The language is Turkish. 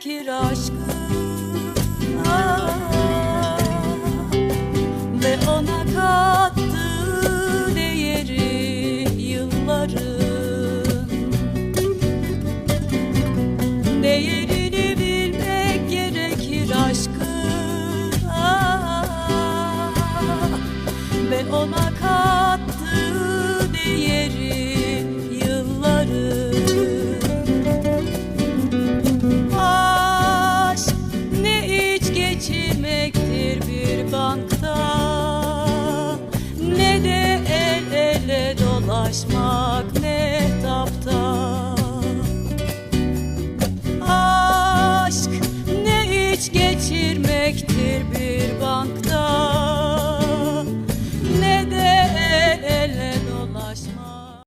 gerekir aşkına ah, Ve ona kattığı değeri yılların Değerini bilmek gerekir aşkına ah, Ve ona kattığı değeri geçirmektir bir bankta. Ne de el ele dolaşmak ne mehtapta Aşk ne iç geçirmektir bir bankta.